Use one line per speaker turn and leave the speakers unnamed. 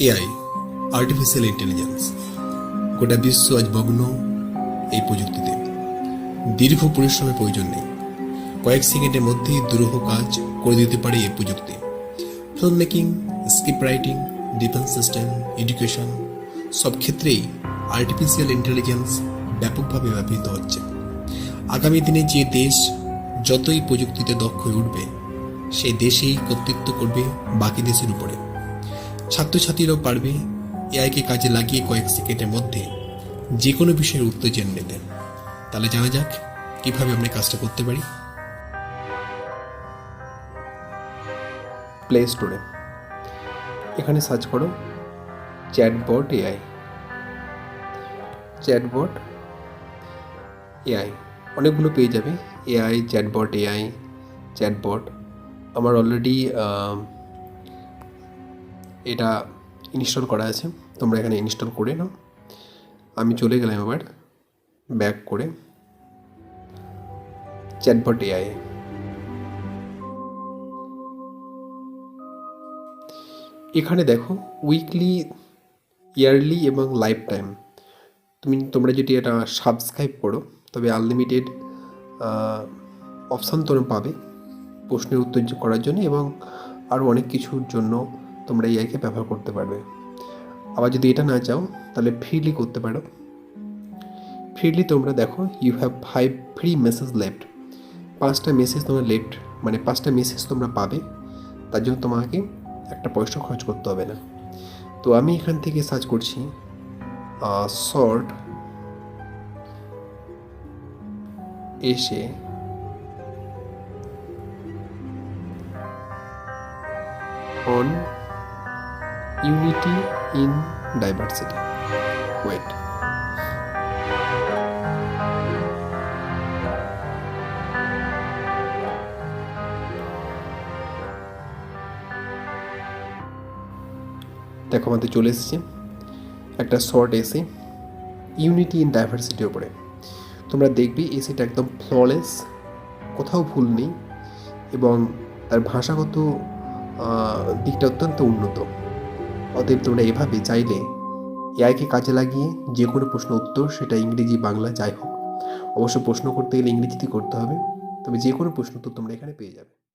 AI artificial intelligence গোটা বিশ্ব আজ মগ্ন এই প্রযুক্তিতে। দীর্ঘ পরিশ্রমের প্রয়োজন নেই। কয়েক সেকেন্ডের মধ্যেই দুরূহ কাজ করে দিতে পারে এই প্রযুক্তি। Film making script writing defence system education সব ক্ষেত্রেই আর্টিফিশিয়াল ইন্টেলিজেন্স ব্যাপকভাবে ব্যবহৃত হচ্ছে। আগামী দিনে যে দেশ যতই প্রযুক্তিতে দক্ষ হয়ে উঠবে সেই দেশেই কর্তৃত্ব করবে বাকি দেশের উপরে। ছাত্রছাত্রীরাও পারবে এআইকে কাজে লাগিয়ে কয়েক সেকেন্ডের মধ্যে যে কোনো বিষয়ের উত্তর জেনে নিতে। তাহলে জানা যাক, কীভাবে আমরা কাজটা করতে পারি। প্লে স্টোরে এখানে সার্চ করো চ্যাটবট এআই চ্যাটবট এআই অনেকগুলো পেয়ে যাবে। এআই চ্যাটবট এআই চ্যাটবট আমার অলরেডি এটা ইনস্টল করা আছে। তোমরা এখানে ইনস্টল করে নাও। আমি চলে গেলাম এবার ব্যাক করে চ্যাটবট এআই এখানে দেখো উইকলি ইয়ারলি এবং লাইফ টাইম তুমি, তোমরা যদি এটা সাবস্ক্রাইব করো, তবে আনলিমিটেড অপশান তোমরা পাবে প্রশ্নের উত্তর করার জন্য এবং আরও অনেক কিছুর জন্য তোমরা এআইকে ব্যবহার করতে পারবে। আবার যদি এটা না চাও, তাহলে ফ্রিলি করতে পারো। ফ্রিলি তোমরা দেখো you have five free message left পাঁচটা মেসেজ তোমরা লেফট মানে পাঁচটা মেসেজ তোমরা পাবে। তার জন্য তোমাকে একটা পয়সা খরচ করতে হবে না। তো আমি এখান থেকে সার্চ করছি short essay on unity in diversity. Wait. দেখো আমাদের চলে এসেছে। একটা শর্ট এসি, ইউনিটি ইন ডাইভার্সিটির ওপরে তোমরা দেখবে এসিটা একদম ফ্ললেস কোথাও ভুল নেই এবং তার ভাষাগত দিকটা অত্যন্ত উন্নত। অতএব তোমরা এভাবে চাইলে এআইকে কাজে লাগিয়ে যে কোনো প্রশ্ন উত্তর সেটা ইংরেজি, বাংলা যাই হোক। অবশ্য প্রশ্ন করতে গেলে ইংরেজিতে করতে হবে। তবে যে কোনো প্রশ্ন উত্তর তোমরা এখানে পেয়ে যাবে।